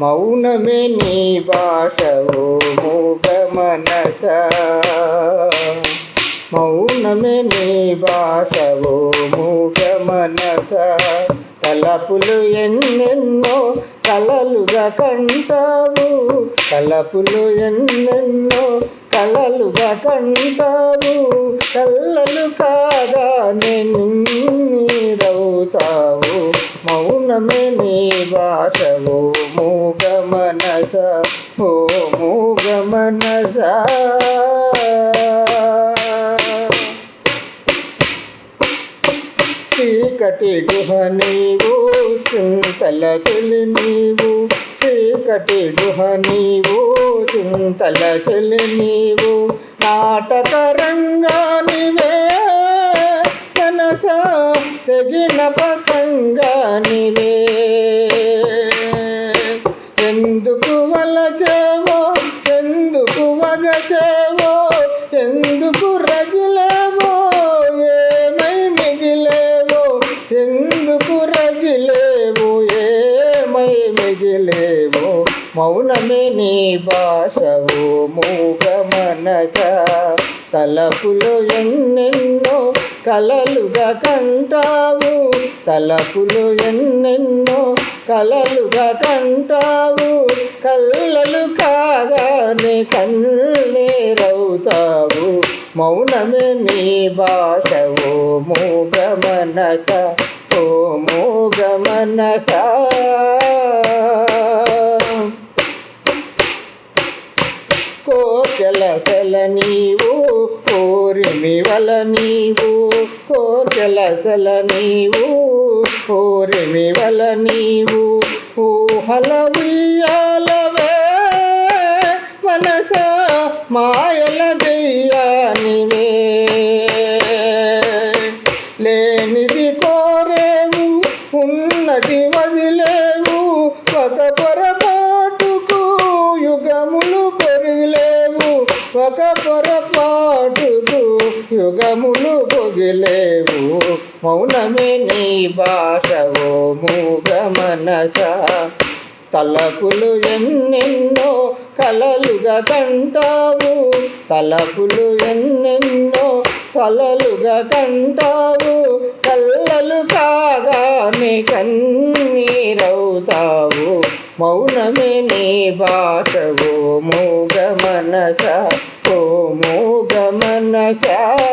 మౌనమే నీ భాషవు మూగ మనస. మౌనమే నీ భాషవు మూగ మనస. తలపులు ఎన్నెన్నో కలలుగా కంటావు. తలపులు ఎన్నెన్నో కలలుగా కంటావు. కళ్ళలు కాగానే నీరవుతావు. మౌనమే నీ భాషవు మూగ ఓ మూగమనస. చీకటి గుహ నీవు చింతల చెలి నీవు. చీకటి గుహ నీవు చింతల చెలి నీవు. నాటక రంగానివే మనసా తెగిన పతంగానివే ఎందుకు వలచేవో ఎందుకు వగచేవో ఎందుకు రగిలేవో ఏమై మిగిలేవో ఎందుకు రగిలేవు ఏమై మిగిలేవో మౌనమే నీ భాషవు మూగ మనస తలపులు ఎన్నెన్నో కలలుగా కంటావు. తలపులు ఎన్నెన్నో కలలుగా కంటావు. కళ్ళలు కాగానే కన్నీరవుతావు మౌనమే నీ భాష ఓ మోగమనస ఓ మోగమనసా మనస నీవు కోరిమి వల నీవు కోకెల సెల నీవు కోరిమి వల నీవు ఊహల ఉయ్యాలవే మనస మాయల దెయ్యానివే. లేనిది కోరేవు ఉన్నది వదిలేవు ఒక పొరపాటుకు యుగములు పొరిలేవు ఒక పొరపాటుకు యుగములు పొగిలేవు. మౌనమే నీ భాషవో మూగ మనస. తలపులు ఎన్నెన్నో కలలుగా కంటావు. తలపులు ఎన్నెన్నో కలలుగా కంటావు. కళ్ళలు కాగానే కన్నీరవుతావు మౌనమే నీ భాషవు. మూగ మనస ఓ మూగ మనసా.